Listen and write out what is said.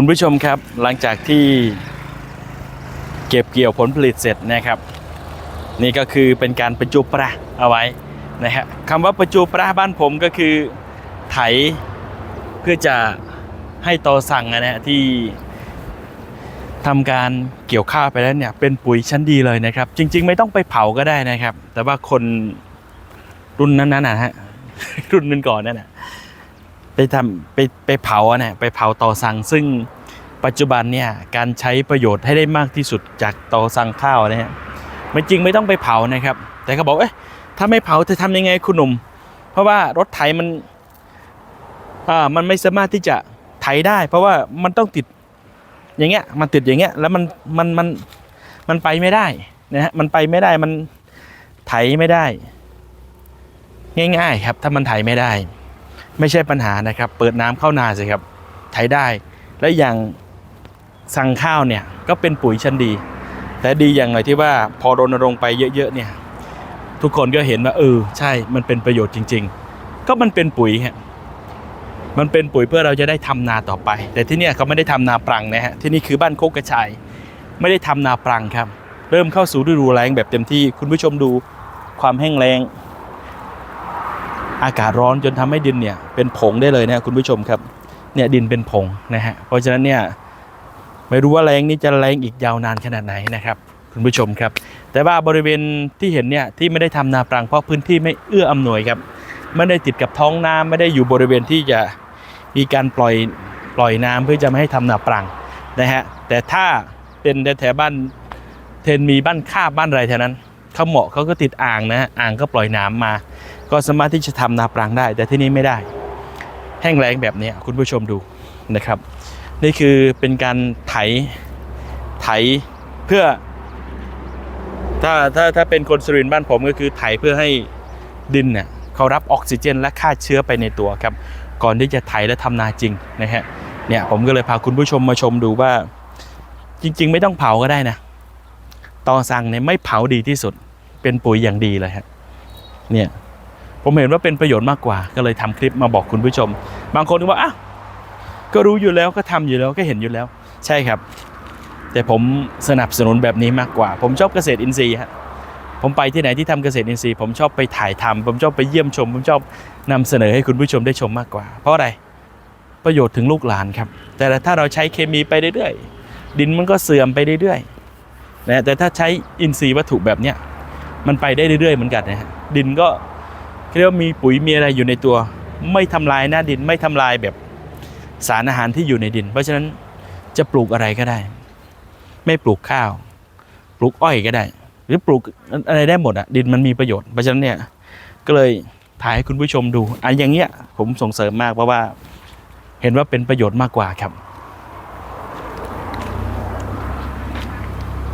คุณผู้ชมครับหลังจากที่เก็บเกี่ยวผลผลิตเสร็จนะครับ นี่ก็คือเป็นการประจุประเอาไว้นะฮะคำว่าประจุประบ้านผมก็คือไถเพื่อจะให้ตอสั่งนะฮะที่ทำการเกี่ยวข้าวไปแล้วเนี่ยเป็นปุ๋ยชั้นดีเลยนะครับ จริง ๆ ไม่ต้องไปเผาก็ได้นะครับ แต่ว่าคนรุ่นนั้นๆนะฮะรุ่นนึงก่อนนั่นนะ ไปทำไปไปเผาเนี่ยไปเผาต่อสั่งซึ่งปัจจุบันเนี่ยการใช้ประโยชน์ให้ได้มากที่สุดจากต่อสั่งข้าวนะฮะไม่จริงไม่ต้องไปเผานะครับ แต่เขาบอกเอ๊ะถ้าไม่เผาจะทำยังไงคุณหนุ่ม เพราะว่ารถไถมันอ่ามันไม่สามารถที่จะไถได้ เพราะว่ามันต้องติดอย่างเงี้ยมันติดอย่างเงี้ยแล้วมันมันมันมันไปไม่ได้นะฮะมันไปไม่ได้มันไถไม่ได้ ง่ายๆครับ ถ้ามันไถไม่ได้ ไม่ใช่ปัญหานะครับ เปิดน้ำเข้านาสิครับไถได้ และอย่างสั่งข้าวเนี่ยก็เป็นปุ๋ยชั้นดี แต่ดีอย่างหน่อยที่ว่าพอรณรงค์ไปเยอะๆเนี่ยทุกคนก็เห็นว่าเออใช่มันเป็นประโยชน์จริง ๆ ก็มันเป็นปุ๋ยฮะมันเป็นปุ๋ยเพื่อเราจะได้ทำนาต่อไป แต่ที่นี่เขาไม่ได้ทำนาปรังนะฮะที่นี่คือบ้านโคกกระชายไม่ได้ทำนาปรังครับ เริ่มเข้าสู่ฤดูแล้งแบบเต็มที่คุณผู้ชมดูความแห้งแล้ง อากาศร้อนจนทำให้ดินเนี่ยเป็นผงได้เลยนะคุณผู้ชมครับเนี่ยดินเป็นผงนะฮะเพราะฉะนั้นเนี่ยไม่รู้ว่าแรงนี้จะแรงอีกยาวนานขนาดไหนนะครับคุณผู้ชมครับ แต่ว่าบริเวณที่เห็นเนี่ยที่ไม่ได้ทำนาปรังเพราะพื้นที่ไม่เอื้ออำนวยครับไม่ได้ติดกับท้องน้ำไม่ได้อยู่บริเวณที่จะมีการปล่อยปล่อยน้ำเพื่อจะไม่ให้ทำนาปรังนะฮะแต่ถ้าเป็นแถวบ้านเทนมีบ้านคาบบ้านอะไรแถวนั้นเขาเหมาะเขาก็ติดอ่างนะฮะอ่างก็ปล่อยน้ำมา ก็สามารถที่จะทำนาปรังได้ แต่ที่นี่ไม่ได้ แห้งแล้งแบบนี้คุณผู้ชมดูนะครับ นี่คือเป็นการไถไถเพื่อ ถ้าถ้าถ้าเป็นคนสุรินทร์บ้านผมก็คือไถเพื่อให้ดินเนี่ยเขารับออกซิเจน และฆ่าเชื้อไปในตัวครับ ก่อนที่จะไถและทำนาจริงนะฮะเนี่ยผมก็เลยพาคุณผู้ชมมาชมดูว่า จริง ๆ ไม่ต้องเผาก็ได้นะตอสั่งเนี่ยไม่เผาดีที่สุดเป็นปุ๋ยอย่างดีเลยฮะเนี่ย ผมเห็นว่าเป็นประโยชน์มากกว่า ก็เลยทำคลิปมาบอกคุณผู้ชม บางคนก็ว่าอ้าวก็รู้อยู่แล้วก็ทำอยู่แล้วก็เห็นอยู่แล้ว ใช่ครับ แต่ผมสนับสนุนแบบนี้มากกว่า ผมชอบเกษตรอินทรีย์ฮะผมไปที่ไหนที่ทำเกษตรอินทรีย์ผมชอบไปถ่ายทำผมชอบไปเยี่ยมชม ผมชอบนำเสนอให้คุณผู้ชมได้ชมมากกว่า เพราะอะไรประโยชน์ถึงลูกหลานครับ แต่ถ้าเราใช้เคมีไปเรื่อยๆดินมันก็เสื่อมไปเรื่อยๆนะแต่ถ้าใช้อินทรีย์วัตถุแบบเนี้ยมันไปได้เรื่อยๆเหมือนกันนะฮะดินก็ เรียกว่ามีปุ๋ยมีอะไรอยู่ในตัว ไม่ทำลายหน้าดินไม่ทำลายแบบสารอาหารที่อยู่ในดิน เพราะฉะนั้นจะปลูกอะไรก็ได้ ไม่ปลูกข้าว ปลูกอ้อยก็ได้ หรือปลูกอะไรได้หมดอะดินมันมีประโยชน์ เพราะฉะนั้นเนี่ยก็เลยถ่ายให้คุณผู้ชมดูอันอย่างเงี้ยผมส่งเสริมมากเพราะว่าเห็นว่าเป็นประโยชน์มากกว่าครับ